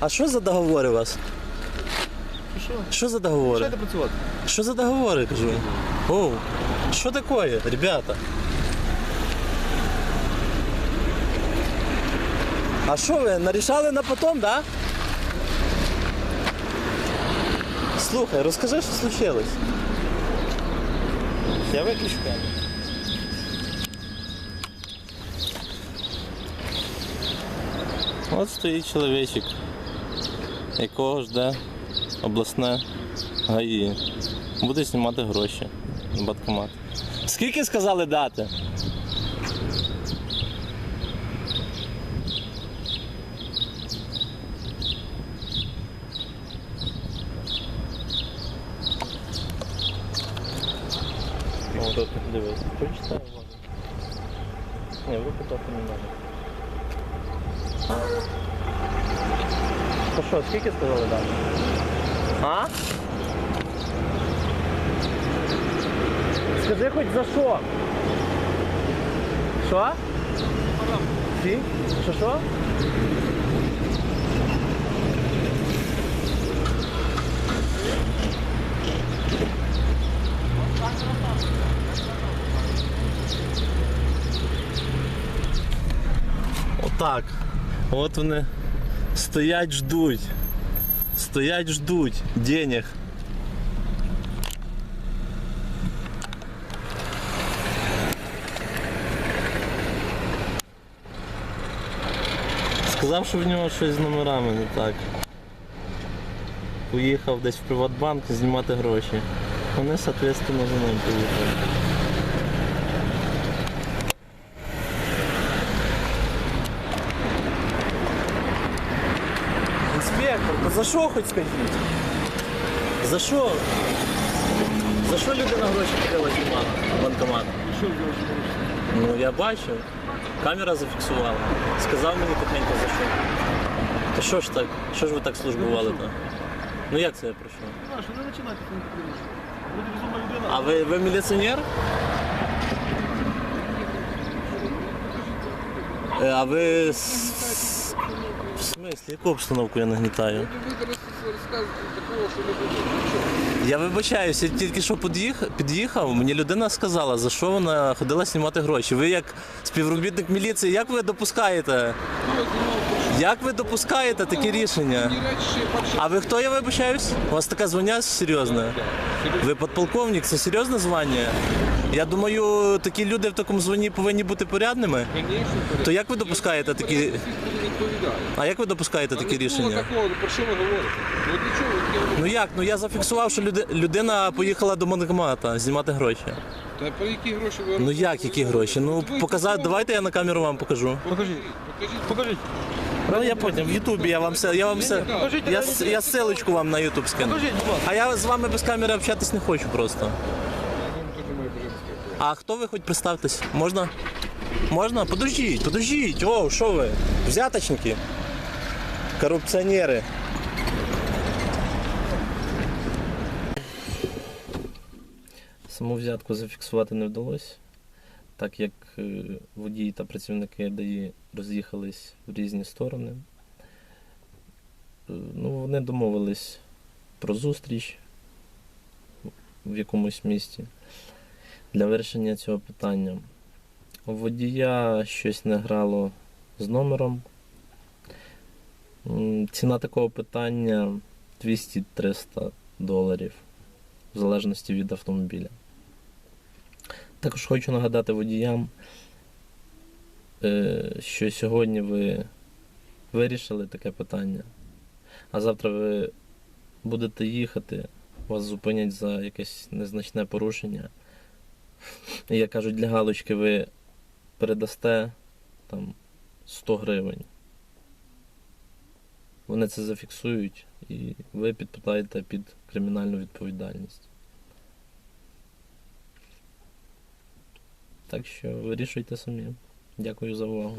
А що за договори у вас? Що? Що за договори? Почайте працювати. Що за договори, кажу? Оу, що таке, ребята? А що ви, нарішали на потом, да? Слухай, розкажи, що случилось. Я виключу камеру. От стоїть чоловічок, якого жде обласне ГАІ. Буде знімати гроші на банкомат. Скільки сказали дати? О, тут дивись. Прочитай уважно. Ні, руку трохи не треба. То що, скільки сказали дати? А? Скажи хоч за що? Що? Фі? Що що? Отак. От вони стоять, ждуть. Стоять, ждуть денег. Сказав, що в нього щось з номерами не так. Поїхав десь в Приватбанк знімати гроші. Вони, соответственно, за ним поїхали. Інспектор, то за що хоч скажіть? За що? За що людина гроші знімала в банкомат? Ну я бачив. Камера зафіксувала. Сказав мені тихенько за що. То що ж так? Що ж ви так службували то? Ну як це я пройшов? А, що не починайте, людина. А ви, ви міліціонер? Е, А ви. В смысле? яку обстановку я нагнітаю? Такого, що не нічого. Я вибачаюся, я тільки що під'їхав, під'їхав, мені людина сказала, за що вона ходила знімати гроші. Ви як співробітник міліції, як ви допускаєте? Що Як ви допускаєте такі рішення? речі, перше, А ви хто я вибачаюсь? У вас таке звання серйозне? Ви подполковник, це серйозне звання? Я думаю, такі люди в такому званні повинні бути порядними. То як ви допускаєте такі. А як ви допускаєте такі рішення? про що ви говорите? Ну як? Ну я зафіксував, що люди- людина поїхала до банкомата знімати гроші. Та про які гроші ви Ну як які гроші? Ну показати, давайте я на камеру вам покажу. Покажіть. Покажіть. Покажіть. Ну я потім в Ютубі я вам все, я вам все. Я, с- я ссылочку вам на Ютуб скину. Покажіть, будь ласка. А я з вами без камери общатись не хочу просто. А хто ви хоч представтесь? Можна? Можна? Подождіть, подождіть. О, що ви? Взяточники? Корупціонери. Саму взятку зафіксувати не вдалося, так як е, водії та працівники ДАІ роз'їхались в різні сторони. Е, Ну, вони домовились про зустріч в якомусь місті для вирішення цього питання. У водія щось не грало з номером. Ціна такого питання 200-300 доларів, в залежності від автомобіля. Також хочу нагадати водіям, е, що сьогодні ви вирішили таке питання, а завтра ви будете їхати, вас зупинять за якесь незначне порушення. І як кажуть, для галочки ви передасте там 100 гривень. Вони це зафіксують і ви підпадаєте під кримінальну відповідальність. Так що вирішуйте самі. Дякую за увагу.